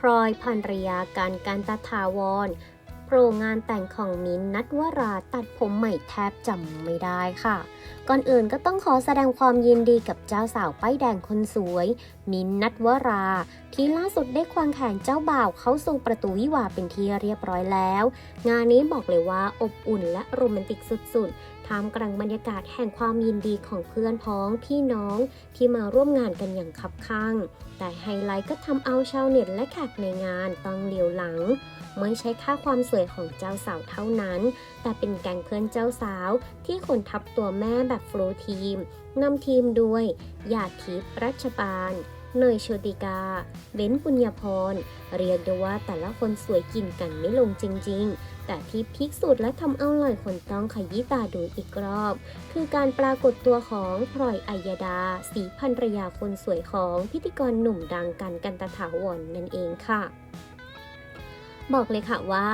พลอยพันรยาการการตาถาวร โรงานแต่งของมิ้นนัทวราตัดผมใหม่แทบจำไม่ได้ค่ะ ก่อนอื่นก็ต้องขอแสดงความยินดีกับเจ้าสาวป้ายแดงคนสวย มิ้นนัทวรา ที่ล่าสุดได้ควงแขนเจ้าบ่าวเข้าสู่ประตูวิวาเป็นที่เรียบร้อยแล้ว งานนี้บอกเลยว่าอบอุ่นและโรแมนติกสุดๆท่ามกลางบรรยากาศแห่งความยินดีของเพื่อนพ้องพี่น้องที่มาร่วมงานกันอย่างคับข้างแต่ไฮไลท์ก็ทำเอาชาวเน็ตและแขกในงานต้องเหลียวหลัง ไม่ใช่ค่าความสวยของเจ้าสาวเท่านั้น แต่เป็นแก๊งเพื่อนเจ้าสาว ที่คนทับตัวแม่แบบโฟลว์ทีมนำทีมด้วยหยาดทิพย์รัชบาลเนยโชติกา เบ้นปุญญพร เรียกได้ว่าแต่ละคนสวยกินกันไม่ลงจริงๆ แต่ที่พีคสุดและทำเอาหลายคนต้องขยี้ตาดูอีกรอบ คือการปรากฏตัวของพลอยอัยดา สีพันรยาคนสวยของพิธีกรหนุ่มดังกันกันตะถาวรนั่นเองค่ะ บอกเลยค่ะว่า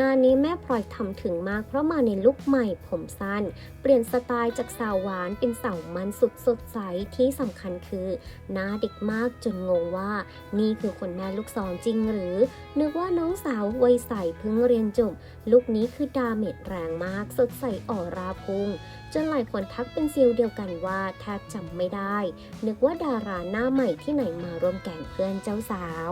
งานนี้แม่พลอยทำถึงมาก เพราะมาในลุคใหม่ผมสั้น เปลี่ยนสไตล์จากสาวหวานเป็นสาวมันสุดสดใสที่สำคัญคือ หน้าเด็กมากจนงงว่า นี่คือคนแม่ลูกสองจริงหรือ นึกว่าน้องสาววัยใสเพิ่งเรียนจบลุคนี้คือดาเมจแรงมาก สดใสออราพุงจนหลายคนทักเป็นเซีลเดียวกันว่าแทบจำไม่ได้ นึกว่าดาราหน้าใหม่ที่ไหนมาร่วมแก่งเพื่อนเจ้าสาว